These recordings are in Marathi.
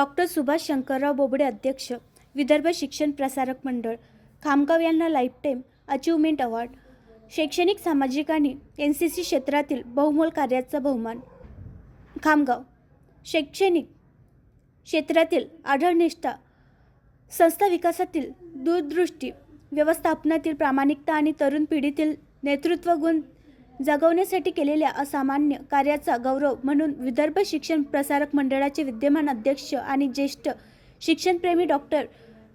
डॉक्टर सुभाष शंकरराव बोबडे अध्यक्ष विदर्भ शिक्षण प्रसारक मंडळ खामगाव यांना लाईफटाईम अचिव्हमेंट अवॉर्ड शैक्षणिक सामाजिक आणि एन सी सी क्षेत्रातील बहुमोल कार्याचा बहुमान खामगाव शैक्षणिक क्षेत्रातील आढळनिष्ठा संस्था विकासातील दूरदृष्टी व्यवस्थापनातील प्रामाणिकता आणि तरुण पिढीतील नेतृत्व गुण जगवण्यासाठी केलेल्या असामान्य कार्याचा गौरव म्हणून विदर्भ शिक्षण प्रसारक मंडळाचे विद्यमान अध्यक्ष आणि ज्येष्ठ शिक्षणप्रेमी डॉक्टर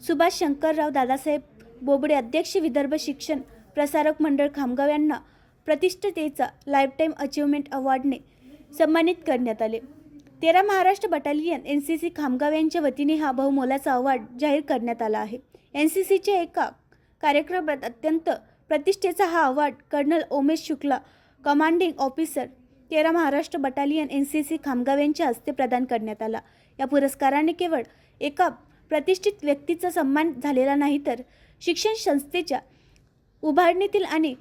सुभाष शंकरराव दादासाहेब बोबडे अध्यक्ष विदर्भ शिक्षण प्रसारक मंडळ खामगाव यांना प्रतिष्ठतेचा लाईफटाईम अचिव्हमेंट अवॉर्डने सन्मानित करण्यात आले. तेरा Maharashtra battalion N C C Khamgaon यांच्या वतीने हा बहुमोलाचा अवॉर्ड जाहीर करण्यात आला आहे. एन सी सीच्या एका कार्यक्रमात अत्यंत प्रतिष्ठेचा हा award colonel Omesh Shukla commanding officer तेरा Maharashtra battalion N C C Khamgaon यांच्या हस्ते प्रदान करण्यात आला. या पुरस्काराने केवळ एका प्रतिष्ठित व्यक्तीचा सन्मान झालेला नाही तर शिक्षण संस्थेच्या उभारणीतील आणि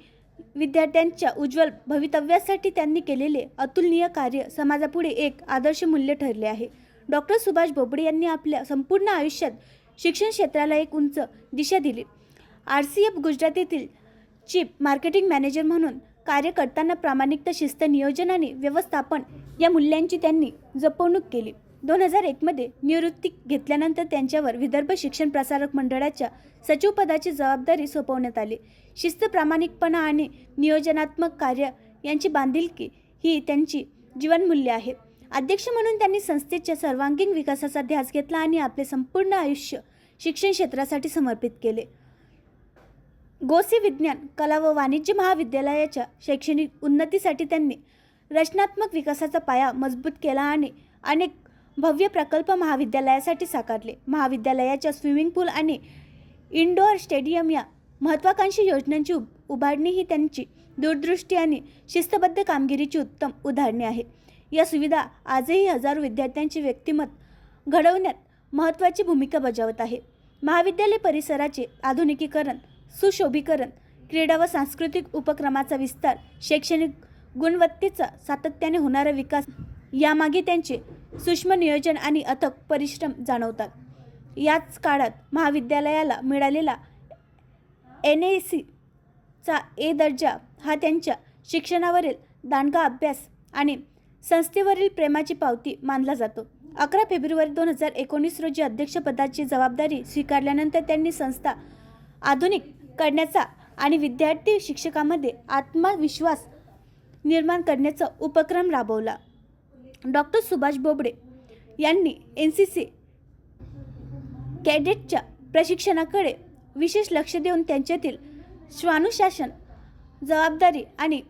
विद्यार्थ्यांच्या उज्ज्वल भवितव्यासाठी त्यांनी केलेले अतुलनीय कार्य समाजापुढे एक आदर्श मूल्य ठरले आहे. डॉक्टर सुभाष बोबडे यांनी आपल्या संपूर्ण आयुष्यात शिक्षण क्षेत्राला एक उंच दिशा दिली. आर सी एफ गुजरातेतील चीफ मार्केटिंग मॅनेजर म्हणून कार्य करताना प्रामाणिकता शिस्त नियोजन आणि व्यवस्थापन या मूल्यांची त्यांनी जपवणूक केली. दोन हजार एकमध्ये निवृत्ती घेतल्यानंतर त्यांच्यावर विदर्भ शिक्षण प्रसारक मंडळाच्या सचिवपदाची जबाबदारी सोपवण्यात आली. शिस्त प्रामाणिकपणा आणि नियोजनात्मक कार्य यांची बांधिलकी ही त्यांची जीवनमूल्य आहे. अध्यक्ष म्हणून त्यांनी संस्थेच्या सर्वांगीण विकासाचा ध्यास घेतला आणि आपले संपूर्ण आयुष्य शिक्षण क्षेत्रासाठी समर्पित केले. गोसी विज्ञान कला व वाणिज्य महाविद्यालयाच्या शैक्षणिक उन्नतीसाठी त्यांनी रचनात्मक विकासाचा पाया मजबूत केला आणि अनेक भव्य प्रकल्प महाविद्यालयासाठी साकारले. महाविद्यालयाच्या स्विमिंग पूल आणि इनडोअर स्टेडियम या महत्त्वाकांक्षी योजनांची उब उभारणी ही त्यांची दूरदृष्टी आणि शिस्तबद्ध कामगिरीची उत्तम उदाहरणे आहे या सुविधा आजही हजारो विद्यार्थ्यांचे व्यक्तिमत्व घडवण्यात महत्त्वाची भूमिका बजावत आहे. महाविद्यालय परिसराचे आधुनिकीकरण सुशोभीकरण क्रीडा व सांस्कृतिक उपक्रमाचा विस्तार शैक्षणिक गुणवत्तेचा सातत्याने होणारा विकास यामागे त्यांचे सूक्ष्म नियोजन आणि अथक परिश्रम जाणवतात. याच काळात महाविद्यालयाला मिळालेला एन ए सीचा ए दर्जा हा त्यांच्या शिक्षणावरील दांडगा अभ्यास आणि संस्थेवरील प्रेमाची पावती मानला जातो. अकरा फेब्रुवारी दोन हजार एकोणीस रोजी अध्यक्षपदाची जबाबदारी स्वीकारल्यानंतर त्यांनी संस्था आधुनिक करण्याचा आणि विद्यार्थी शिक्षकामध्ये आत्मविश्वास निर्माण करण्याचा उपक्रम राबवला. डॉक्टर सुभाष बोबडे यांनी एन सी सी कॅडेटच्या प्रशिक्षणाकडे विशेष लक्ष देऊन त्यांच्यातील श्वानुशासन जबाबदारी आणि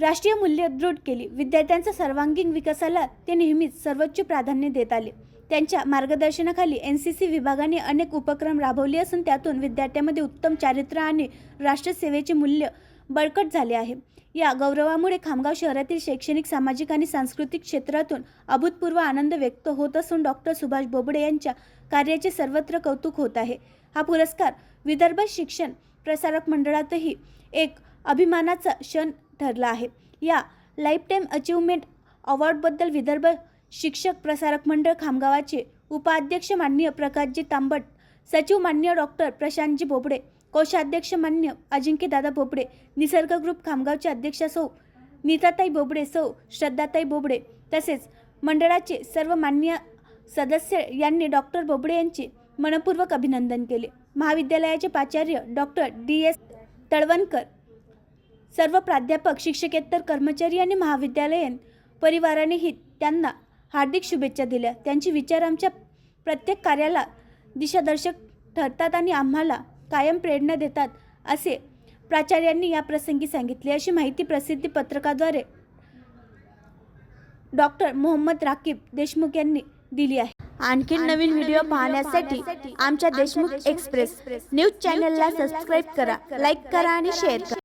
राष्ट्रीय मूल्य दृढ केली. विद्यार्थ्यांच्या सर्वांगीण विकासाला ते नेहमीच सर्वोच्च प्राधान्य देत आले. त्यांच्या मार्गदर्शनाखाली एन सी सी विभागाने अनेक उपक्रम राबवले असून त्यातून विद्यार्थ्यांमध्ये उत्तम चारित्र्य आणि राष्ट्रसेवेचे मूल्य बळकट झाले आहे. या गौरवामुळे खामगाव शहरातील शैक्षणिक सामाजिक आणि सांस्कृतिक क्षेत्रातून अभूतपूर्व आनंद व्यक्त होत असून डॉक्टर सुभाष बोबडे यांच्या कार्याचे सर्वत्र कौतुक होत आहे. हा पुरस्कार विदर्भ शिक्षण प्रसारक मंडळातही एक अभिमानाचा क्षण ठरला आहे. या लाईफटाईम अचिव्हमेंट अवॉर्डबद्दल विदर्भ शिक्षक प्रसारक मंडळ खामगावाचे उपाध्यक्ष मान्य प्रकाशजी तांबट सचिव मान्य डॉक्टर प्रशांतजी बोबडे कोषाध्यक्ष मान्य अजिंक्यदादा बोबडे निसर्ग ग्रुप खामगावचे अध्यक्ष सौ नीताताई बोबडे सौ श्रद्धाताई बोबडे तसेच मंडळाचे सर्व मान्य सदस्य यांनी डॉक्टर बोबडे यांचे मनपूर्वक अभिनंदन केले. महाविद्यालयाचे प्राचार्य डॉक्टर डी एस तळवणकर सर्व प्राध्यापक शिक्षकेतर कर्मचारी आणि महाविद्यालयीन परिवारानेही त्यांना हार्दिक शुभेच्छा दिल्या. त्यांचे विचार आमच्या प्रत्येक कार्याला दिशादर्शक ठरतात आणि आम्हाला कायम प्रेरणा देतात असे प्राचार्यांनी या प्रसंगी सांगितले. अशी माहिती प्रसिद्धी पत्रकाद्वारे डॉक्टर मोहम्मद राकीब देशमुख यांनी दिली आहे. आणखी नवीन व्हिडिओ पाहण्यासाठी आमच्या देशमुख एक्सप्रेस न्यूज चॅनलला सबस्क्राईब करा लाईक करा आणि शेअर करा.